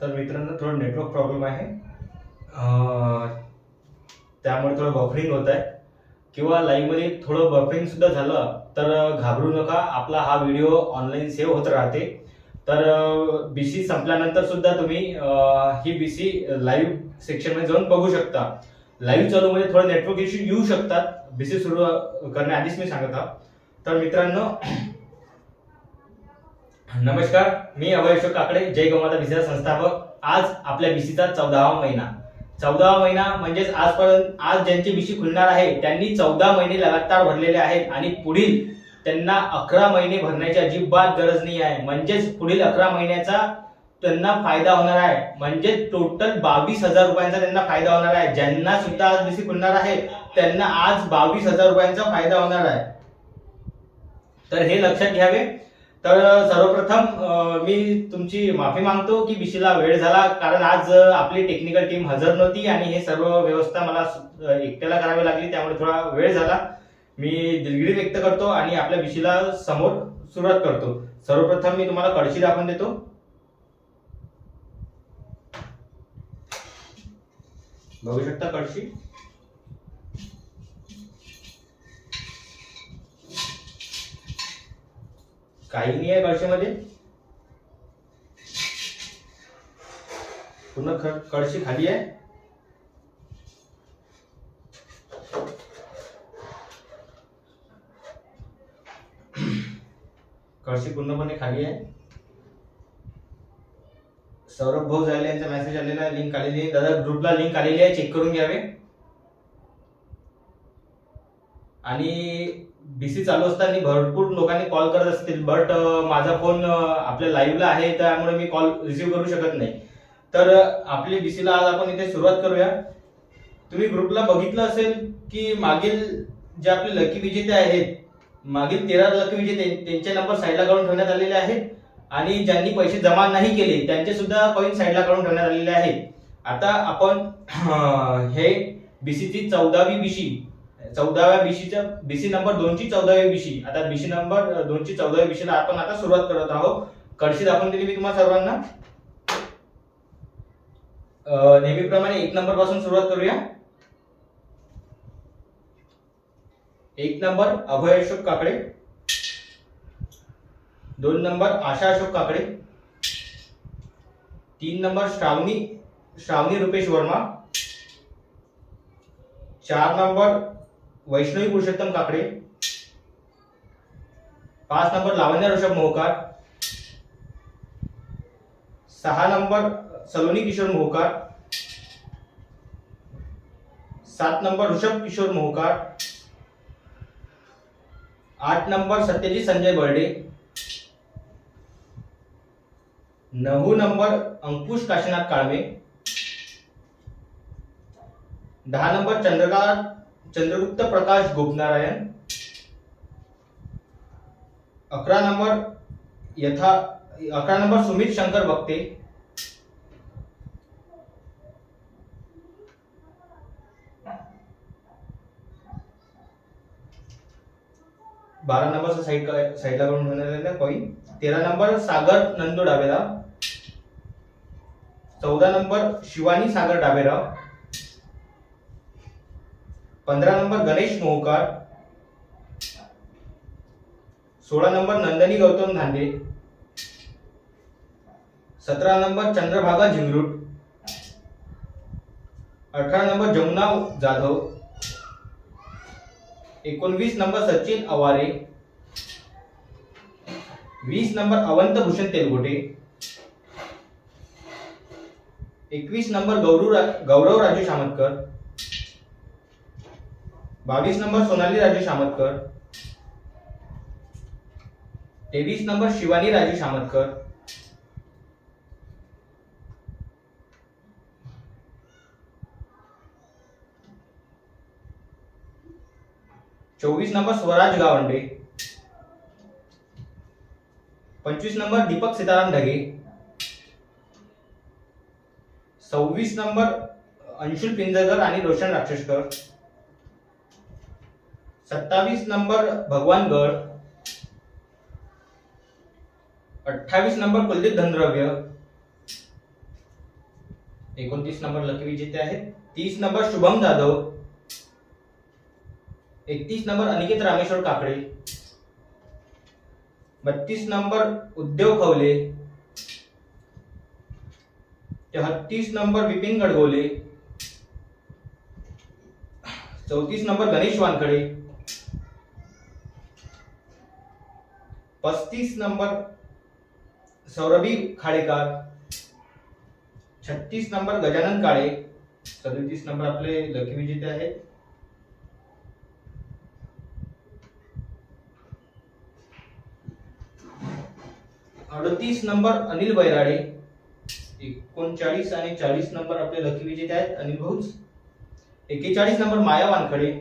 तर मित्रांनो थोडं नेटवर्क प्रॉब्लेम आहे. त्यामुळे थोडं बफरिंग होत आहे. किंवा लाईव्हमध्ये थोडं बफरिंगसुद्धा झालं तर घाबरू नका. आपला हा व्हिडिओ ऑनलाईन सेव्ह होत राहते. तर बी सी संपल्यानंतर सुद्धा तुम्ही ही बी सी लाईव्ह सेक्शनमध्ये जाऊन बघू शकता. लाईव्ह चालूमध्ये थोडं नेटवर्क इश्यू येऊ शकतात. बी सी सुरू करण्याआधीच मी सांगत आहोत तर मित्रांनो नमस्कार मी अभय अशोक काकडे जय गोमाता बीसीचा संस्थापक. आज आपल्या बीसीचा चौदावा महिना. चौदावा महिना म्हणजेच आजपर्यंत आज ज्यांची बीसी खुलणार आहे त्यांनी चौदा महिने लगातार भरलेले आहेत आणि पुढील त्यांना अकरा महिने भरण्याची अजिबात गरज नाही आहे. म्हणजेच पुढील अकरा महिन्याचा त्यांना फायदा होणार आहे. म्हणजे टोटल बावीस हजार रुपयांचा त्यांना फायदा होणार आहे. ज्यांना सुद्धा आज बीसी खुलणार आहे त्यांना आज बावीस हजार रुपयांचा फायदा होणार आहे. तर हे लक्षात घ्यावे. तर सर्वप्रथम मी तुमची माफी मागतो की बिशीला वेळ झाला कारण आज आपली टेक्निकल टीम हजर नव्हती आणि हे सर्व व्यवस्था मला एकट्याला करावी लागली त्यामुळे थोडा वेळ झाला. मी दिलगिरी व्यक्त करतो आणि आपल्या बिशीला समोर सुरुवात करतो. सर्वप्रथम मी तुम्हाला कडशी दाखवून देतो. बघू शकता कडशी? काही नाही आहे कळशीमध्ये पूर्ण कळशी खाली आहे. कळशी पूर्णपणे खाली आहे. सौरभ भाऊ झाले यांचा मेसेज आलेला आहे लिंक आलेली आहे. दादा ग्रुपला लिंक आलेली आहे चेक करून घ्यावे. आणि बीसी चालू असताना भरपूर लोकांनी कॉल करत असतील बट माझा फोन आपल्या लाईव्हला आहे त्यामुळे मी कॉल रिसीव्ह करू शकत नाही. तर आपली बीसीला आज आपण इथे सुरुवात करूया. तुम्ही ग्रुपला बघितलं असेल की मागील जे आपले लकी विजेते आहेत मागील तेरा लकी विजेते त्यांचे नंबर साईडला काढून ठेवण्यात आलेले आहेत. आणि ज्यांनी पैसे जमा नाही केले त्यांचे सुद्धा कॉईन साईडला काढून ठेवण्यात आलेले आहेत. आता आपण हे बीसीची चौदावी बीसी चौदाव्या बीसीच्या बीसी नंबर दोनची चौदावी बीसी आता बीसी नंबर दोनची चौदाव्या बीसीला आपण आता सुरुवात करत आहोत. कडशी दाखवून दिली मी तुम्हाला सर्वांना. नेहमीप्रमाणे एक नंबरपासून सुरुवात करूया. एक नंबर अभय अशोक काकडे. दोन नंबर आशा अशोक काकडे. तीन नंबर श्रावणी श्रावणी रुपेश वर्मा. चार नंबर वैष्णवी पुरुषोत्तम काकडे. पाच नंबर लावण्या ऋषभ मोहकार. सहा नंबर सलोनी किशोर मोहकार. सात नंबर ऋषभ किशोर मोहकार. आठ नंबर सत्यजित संजय बर्डे. नऊ नंबर अंकुश काशीनाथ काळवे. दहा नंबर चंद्रकांत चंद्रगुप्त प्रकाश गोपनारायण. अकरा नंबर यथा अकरा नंबर सुमित शंकर बक्ते बारा नंबर साईड साईडला करून ठेवण्यात कॉईन तेरा नंबर सागर नंदू डाबेराव चौदा नंबर शिवानी सागर डाबेराव पंधरा नंबर गणेश मोहकार सोळा नंबर नंदनी गौतम धांडे सतरा नंबर चंद्रभागा झिंगरूट अठरा नंबर जमुना जाधव एकोणवीस नंबर सचिन अवारे वीस नंबर अवंत भूषण तेलगोटे एकवीस नंबर गौरव गौरव राजू शामतकर बावीस नंबर सोनाली राजू शामतकर. तेवीस नंबर शिवानी राजू शामतकर. चोवीस नंबर स्वराज गावंडे. पंचवीस नंबर दीपक सीताराम ढगे. सव्वीस नंबर अंशुल पिंजरकर आणि रोशन राक्षसकर. सत्तावीस नंबर भगवान गड अठ्ठावीस नंबर कुलदीप धनद्रव्य एकोणतीस नंबर लकी विजेते आहेत तीस नंबर शुभम जाधव एकतीस नंबर अनिकेत रामेश्वर काकडे बत्तीस नंबर उद्योग खवले तेहतीस नंबर विपिन गडगोले चौतीस नंबर गणेश वानखडे पस्तीस नंबर सौरभी खाडेकर छत्तीस नंबर गजानन काळे सदतीस नंबर आपले लकी विजेते आहेत अडतीस नंबर अनिल बैराडे एकोणचाळीस आणि चाळीस नंबर आपले लकी विजेते आहेत. अनिल भाऊच. एकेचाळीस नंबर माया वानखडे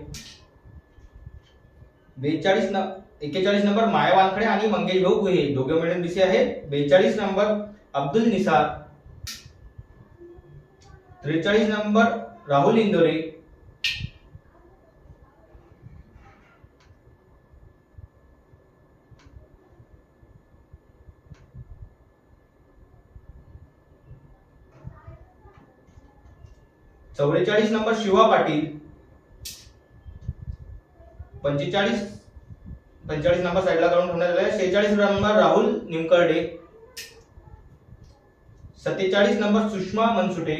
बेचाळीस न एकेचाळीस नंबर माया वानखडे आणि मंगेश भाऊ गुहे दोघे मिळून दिसे आहेत. बेचाळीस नंबर अब्दुल निसार. त्रेचाळीस नंबर राहुल इंदोरे. चौवेचाळीस नंबर शिवा पाटील. पंचेचाळीस पंचेचाळीस नंबर साईडला काढून ठेवण्यात आले शेहेचाळीस नंबर राहुल निमकर्डे. सत्तेचाळीस नंबर सुषमा मनसुटे.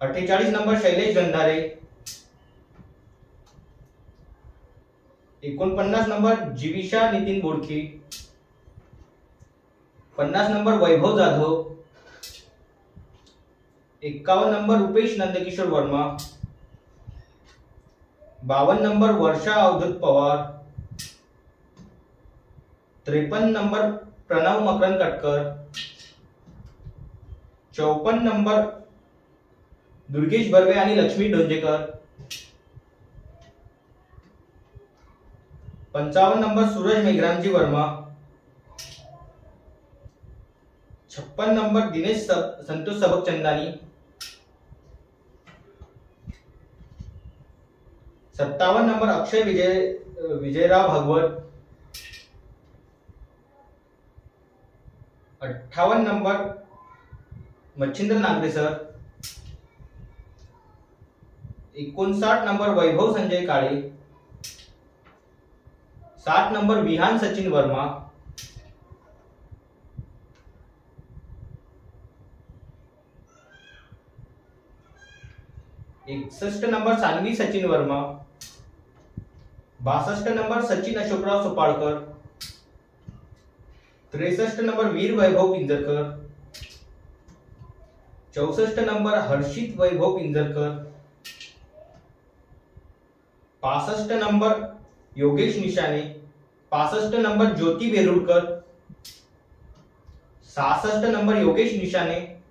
अठ्ठेचाळीस नंबर शैलेश गंधारे. एकोणपन्नास नंबर जिविशा नितीन बोडके. पन्नास नंबर वैभव जाधव. एक्कावन्न नंबर रुपेश नंदकिशोर वर्मा. बावन्न नंबर वर्षा अवधूत पवार. त्रेपन्न नंबर प्रणव मकरन कटकर. चौपन्न नंबर दुर्गेश बर्वे आणि लक्ष्मी डोंजेकर. पंचावन्न नंबर सूरज मेघरामजी वर्मा. छप्पन नंबर दिनेश सब- संतोष सबक चंदानी सत्तावन्न नंबर अक्षय विजय विजयराव भागवत. अठ्ठावन्न नंबर मच्छिंद्र नागरे सर. एकोणसाठ नंबर वैभव संजय काळे. साठ नंबर विहान सचिन वर्मा. एकसष्ट नंबर सानवी सचिन वर्मा. बासष्ट नंबर सचिन अशोकराव सोपाळकर. त्रेसष्ट नंबर वीर वैभव पिंजरकर. चौसष्ट नंबर हर्षित वैभव पिंजरकर. पासष्ट नंबर योगेश निशाने. पासष्ट नंबर ज्योती वेरुळकर. सहासष्ट नंबर योगेश निशाने.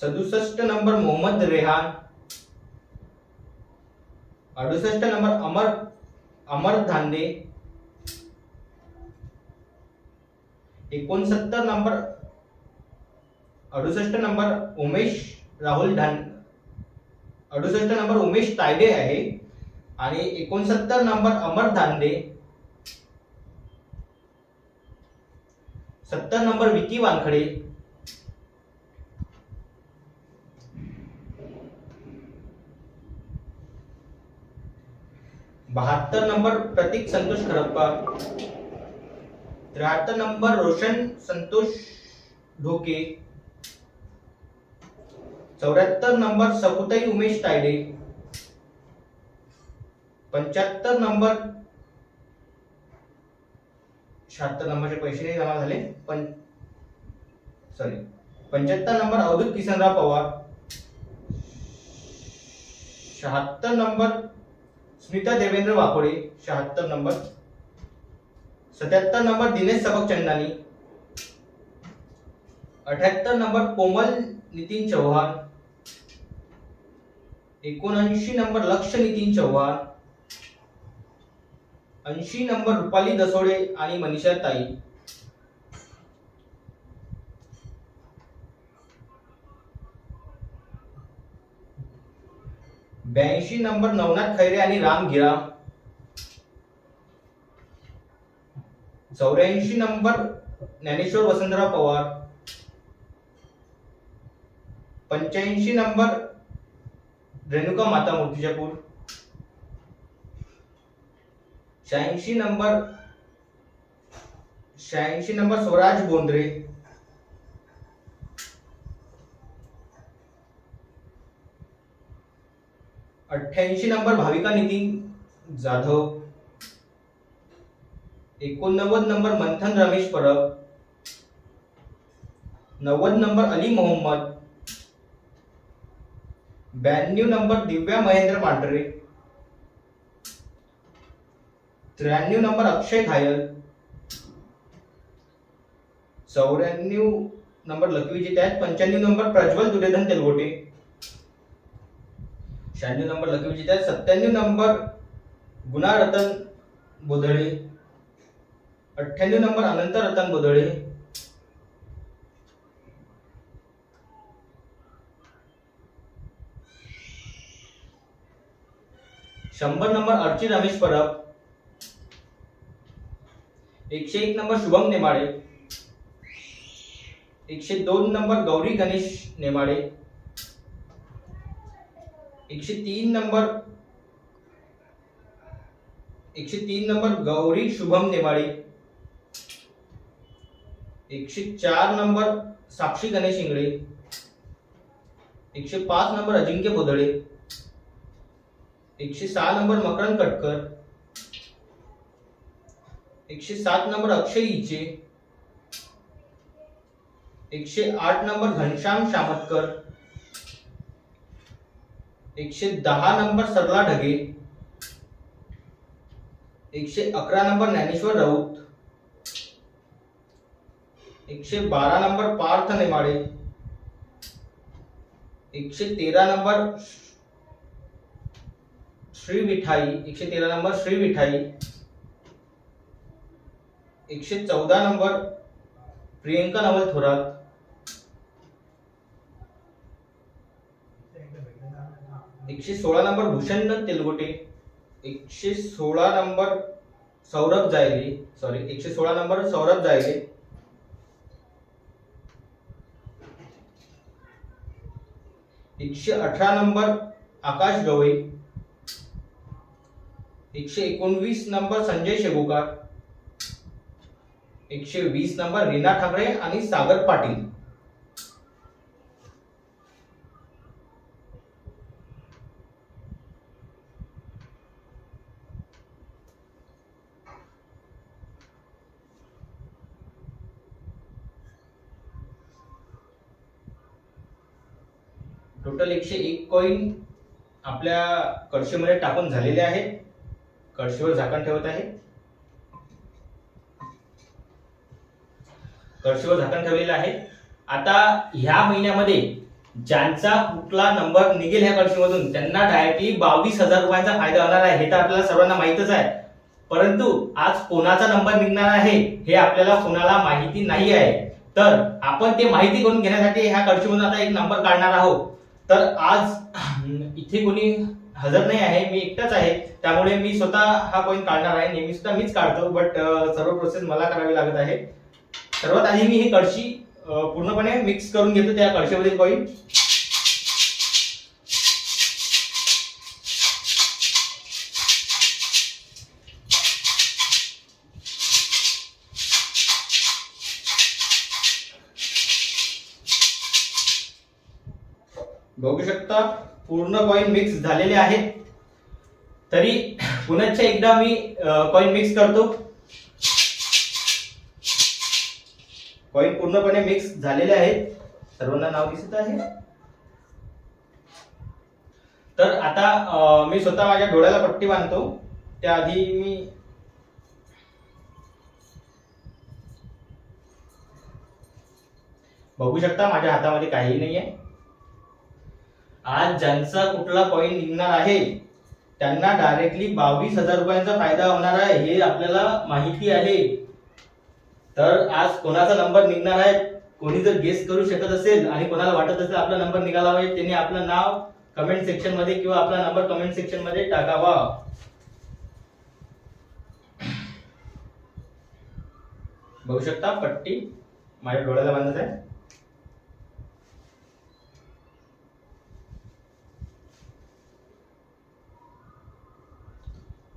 सदुसष्ट नंबर मोहम्मद रेहान. अडुसष्ट नंबर अमर अमर धांदे एकोणसत्तर नंबर अडुसष्ट नंबर उमेश राहुल धान अडुसष्ट नंबर उमेश तायडे आहे. आणि एकोणसत्तर नंबर अमर धांदे सत्तर नंबर विकी वानखडे. बहात्तर नंबर प्रतीक संतोष खरप्पा त्र्याहत्तर नंबर रोशन संतोष ढोके. चौऱ्याहत्तर नंबर सकुताई उमेश तायडे. पंच्याहत्तर नंबर शहात्तर नंबरचे पैसे नाही जमा झाले. पण सॉरी पंच्याहत्तर नंबर अवधूत किसनराव पवार. शहात्तर नंबर स्मिता देवेंद्र वाकोडे शहात्तर नंबर. सत्याहत्तर नंबर दिनेश सबक चंदानी. अठ्याहत्तर नंबर कोमल नितीन चव्हाण. एकोणऐंशी नंबर लक्ष नितीन चव्हाण. ऐंशी नंबर रुपाली दसोडे आणि मनीषा ताई. ब्याऐंशी नंबर नवनाथ खैरे आणि राम गिरा. चौऱ्याऐंशी नंबर ज्ञानेश्वर वसंतराव पवार. पंच्याऐंशी नंबर रेणुका माता मूर्तिजापूर. शहाऐंशी नंबर शहाऐंशी नंबर स्वराज बोंद्रे. अठ्ठ्याऐंशी नंबर भाविका नितीन जाधव. एकोणनव्वद नंबर मंथन रमेश परब. नव्वद नंबर अली मोहम्मद. ब्याण्णव नंबर दिव्या महेंद्र पांढरे. त्र्याण्णव नंबर अक्षय घायल. चौऱ्याण्णव नंबर लकी विजेते आहेत पंच्याण्णव नंबर प्रज्वल दुर्योधन तेलगोटे. शहाण्णव नंबर लकी विजेते सत्त्याण्णव नंबर गुणा रतन बोधळे अठ्ठ्याण्णव नंबर अनंत रतन बोधळे शंभर नंबर अर्ची रमेश परब एकशे एक नंबर शुभम नेमाडे एकशे दोन नंबर गौरी गणेश नेमाडे नंबर गौरी शुभम नेमाडे एकशे चार नंबर साक्षी गणेश इंगळे एकशे पाच नंबर अजिंक्य बोधळे एकशे सहा नंबर मकरंद कटकर एकशे सात नंबर अक्षय इचे एकशे आठ नंबर घनश्याम शामतकर एकशे दहा नंबर सरला ढगे. एकशे अकरा नंबर ज्ञानेश्वर राऊत. एकशे बारा नंबर पार्थ नेमाडे. एकशे तेरा नंबर श्री विठाई एकशे तेरा नंबर श्री विठाई एकशे चौदा नंबर प्रियंका नवल थोरात. एकशे सोळा नंबर भूषण तेलगोटे एकशे सोळा नंबर सौरभ जायले सॉरी एकशे सोळा नंबर सौरभ जायले. एकशे अठरा नंबर आकाश गवई एकशे एकोणवीस नंबर संजय शेगोकार एकशे वीस नंबर रीना ठाकरे आणि सागर पाटील. टोटल एकशे एक कॉईन आपल्या कळशीमध्ये टाकून झालेले आहे कळशीवर झाकण ठेवत आहे. कळशीवर झाकण ठेवलेलं आहे. आता ह्या महिन्यामध्ये ज्यांचा कुठला नंबर निघेल ह्या कळशीमधून त्यांना डायरेक्टली बावीस हजार रुपयांचा फायदा होणार आहे. हे तर आपल्याला सर्वांना माहितच आहे. परंतु आज कोणाचा नंबर निघणार आहे हे आपल्याला कोणाला माहिती नाही आहे. तर आपण ते माहिती करून घेण्यासाठी ह्या कळशीमधून आता एक नंबर काढणार आहोत. तर आज इथे कोणी हजर नाही आहे मी एकटाच आहे. त्यामुळे मी स्वतः हा कॉईन काढणार आहे. नेहमी सुद्धा मीच काढतो बट सर्व प्रोसेस मला करावी लागत आहे. सर्वात आधी मी ही कळशी पूर्णपणे मिक्स करून घेतो त्या कळशीमधील कॉईन शकता पूर्ण कॉईन मिक्स झालेले आहेत. तरी पुनश्च एकदा मी कॉईन मिक्स करतो. कॉईन पूर्णपणे मिक्स झालेले आहेत. सर्वांना नाव दिसत आहे. तर आता मी स्वतः माझ्या डोळ्याला पट्टी बांधतो. त्याआधी मी बघू शकता माझ्या हातामध्ये काहीही आहे आज ज्यांचा कुठला कॉईन निघणार आहे त्यांना डायरेक्टली बावीस हजार रुपयांचा फायदा होणार आहे हे आपल्याला माहिती आहे. तर आज कोणाचा नंबर निघणार आहे कोणी जर गेस करू शकत असेल आणि कोणाला वाटत असेल आपला नंबर निघाला पाहिजे त्यांनी आपलं नाव कमेंट सेक्शनमध्ये किंवा आपला नंबर कमेंट सेक्शनमध्ये टाकावा. बघू शकता पट्टी माझ्या डोळ्याला बांधत आहे.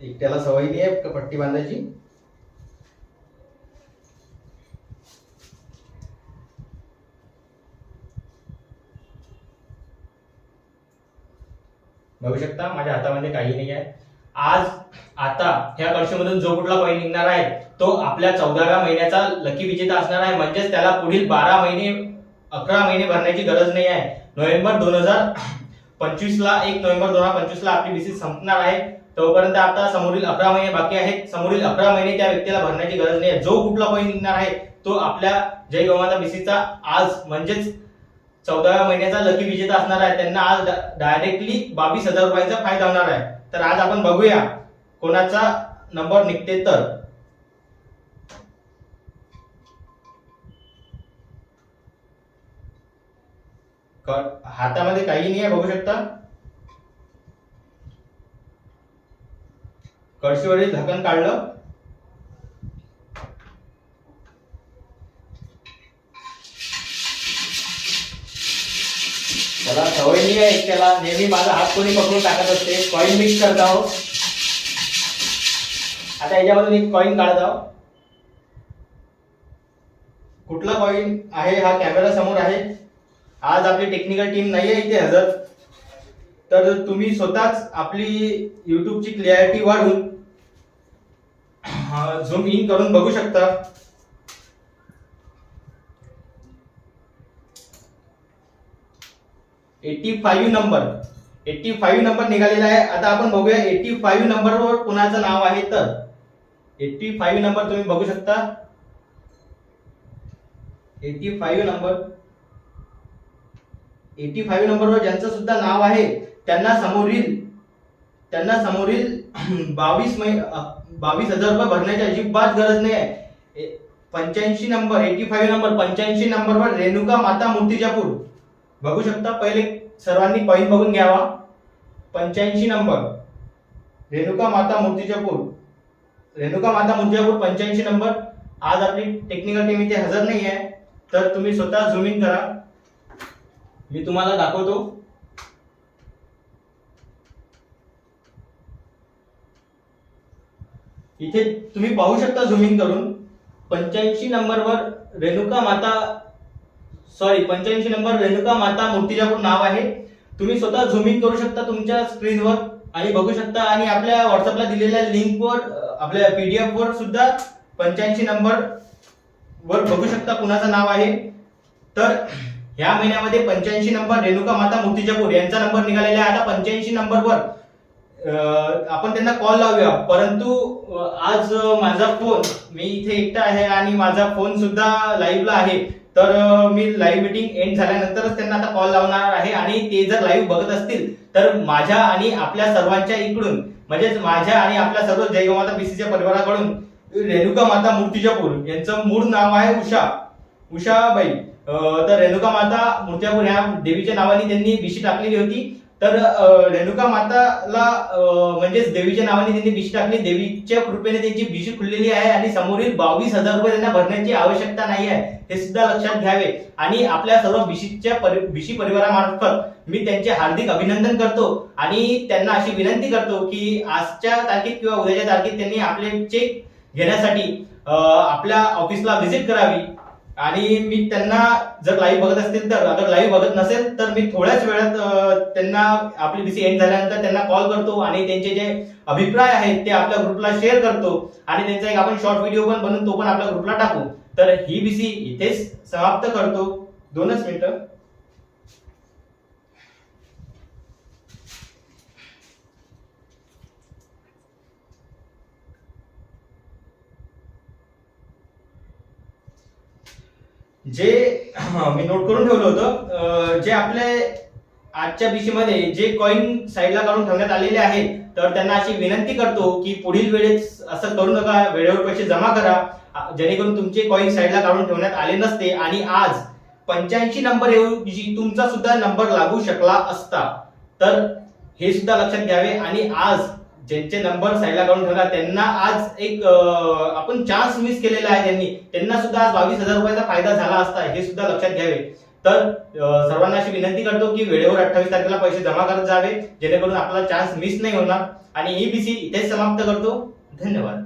एकट्याला सवय नाही आहे पट्टी बांधायची? बघू शकता माझ्या हातामध्ये काही नाही आहे. आज आता ह्या कक्षेमधून जो कुठला कॉईन निघणार आहे तो आपल्या चौदाव्या महिन्याचा लकी विजेता असणार आहे. म्हणजेच त्याला पुढील बारा महिने अकरा महिने भरण्याची गरज नाही आहे. नोव्हेंबर दोन हजार पंचवीस ला एक नोव्हेंबर दोन हजार पंचवीस ला आपली बीसी संपणार आहे. तोपर्यंत आता समोरील अकरा महिने बाकी आहेत. समोरील अकरा महिने त्या व्यक्तीला भरण्याची गरज नाही. जो कुठला पॉईंट निघणार आहे तो आपल्या जय गोमाता बीसीचा आज म्हणजेच चौदाव्या महिन्याचा लकी विजेता असणार आहे. त्यांना आज डायरेक्टली बावीस हजार रुपयाचा फायदा होणार आहे. तर आज आपण बघूया कोणाचा नंबर निघते तर. हातामध्ये काही नाही आहे बघू शकता. कळशीवरील झाकण काढलं. त्याला सवय नाही आहे त्याला. नेहमी माझा हात कोणी पकडून टाकत असते. कॉईन मिक्स करत आहो आता याच्यामधून एक कॉईन काढत आहो कुठला कॉईन आहे? हा कॅमेरा समोर आहे. आज आपली टेक्निकल टीम नाही आहे इथे हजर. तर तुम्ही स्वतःच आपली युट्यूबची क्लिअरिटी वाढवून झूम इन करून बघू शकता. Eighty five number eighty five number निघालेला आहे. आता आपण बघूया एटी फाईव्ह नंबरवर कुणाचं नाव आहे तर. एटी फाईव्ह नंबर तुम्ही बघू शकता. Eighty five number eighty five नंबरवर ज्यांचं सुद्धा नाव आहे त्यांना समोरील त्यांना समोरील बावीस बावीस हजार रुपये भरण्याची अजिबात गरज नाही आहे. पंच्याऐंशी नंबर एटी फाईव्ह नंबर पंच्याऐंशी नंबरवर रेणुका माता मूर्तिजापूर बघू शकता पहिले सर्वांनी कॉईन बघून घ्यावा. पंच्याऐंशी नंबर रेणुका माता मूर्तिजापूर रेणुका माता मूर्तिजापूर पंच्याऐंशी नंबर. आज आपली टेक्निकल टीम इथे हजर नाही आहे तर तुम्ही स्वतः झुमिंग करा. मी तुम्हाला दाखवतो. इथे तुम्ही पाहू शकता झूम इन करून. पंच्याऐंशी नंबरवर रेणुका माता सॉरी पंच्याऐंशी नंबर रेणुका माता मूर्तिजापूर नाव आहे. तुम्ही स्वतः झूम इन करू शकता तुमच्या स्क्रीनवर आणि बघू शकता. आणि आपल्या व्हॉट्सअपला दिलेल्या लिंकवर आपल्या पीडीएफ वर सुद्धा पंच्याऐंशी नंबर वर बघू शकता कुणाचं नाव आहे. तर ह्या महिन्यामध्ये पंच्याऐंशी नंबर रेणुका माता मूर्तिजापूर यांचा नंबर निघालेला आहे. आता पंच्याऐंशी नंबरवर आपण त्यांना कॉल लावूया. परंतु आज माझा फोन मी इथे एकटा आहे आणि माझा फोन सुद्धा लाईव्हला आहे. तर मी लाईव्ह मीटिंग एंड झाल्यानंतरच त्यांना आता कॉल लावणार आहे आणि ते जर लाईव्ह बघत असतील तर माझ्या आणि आपल्या सर्वांच्या इकडून म्हणजेच माझ्या आणि आपल्या सर्व जयगमाता बीसीच्या परिवाराकडून रेणुका माता मूर्तिजापूर यांचं मूळ नाव आहे उषा. उषाबाई. तर रेणुका माता मूर्तिजापूर ह्या देवीच्या नावाने त्यांनी बिशी टाकलेली होती. तर रेणुका माताला म्हणजेच देवीच्या नावाने त्यांनी बीज टाकली. देवीच्या कृपेने त्यांची बीज खुललेली आहे आणि समोरील बावीस हजार रुपये त्यांना भरण्याची आवश्यकता नाही आहे. हे सुद्धा लक्षात घ्यावे. आणि आपल्या सर्व बिशीच्या परि बिशी परिवारामार्फत मी त्यांचे हार्दिक अभिनंदन करतो. आणि त्यांना अशी विनंती करतो की आजच्या तारखेत किंवा उद्याच्या तारखेत त्यांनी आपले चेक घेण्यासाठी आपल्या ऑफिसला व्हिजिट करावी. आणि मी त्यांना जर लाईव्ह बघत असतील तर अगर लाईव्ह बघत नसेल तर मी थोड्याच वेळात त्यांना आपली डीसी एंड झाल्यानंतर त्यांना कॉल करतो आणि त्यांचे जे अभिप्राय आहेत ते आपल्या ग्रुपला शेअर करतो. आणि त्यांचा एक आपण शॉर्ट व्हिडिओ पण बनवून तो पण आपल्या ग्रुपला टाकू. तर ही बीसी इथेच समाप्त करतो. दोनच मिनिटं. जे मी नोट करून ठेवलं होतं. जे आपले आजच्या बीसीमध्ये जे कॉईन साईडला काढून ठेवण्यात आलेले आहेत तर त्यांना अशी विनंती करतो की पुढील वेळेस असं करू नका वेळेवर पैसे जमा करा. जेणेकरून तुमचे कॉईन साईडला काढून ठेवण्यात आले नसते आणि आज पंच्याऐंशी नंबर ऐवजी तुमचा सुद्धा नंबर लागू शकला असता. तर हे सुद्धा लक्षात घ्यावे आणि आज ज्यांचे नंबर साईडला काढून ठेवला त्यांना आज एक आपण चान्स मिस केलेला आहे त्यांनी. त्यांना सुद्धा आज बावीस हजार रुपयाचा फायदा झाला असता हे सुद्धा लक्षात घ्यावे. तर सर्वांना अशी विनंती करतो की वेळेवर अठ्ठावीस तारखेला पैसे जमा करत जावे जेणेकरून आपला चान्स मिस नाही होणार. आणि ही बीसी इथेच समाप्त करतो. धन्यवाद.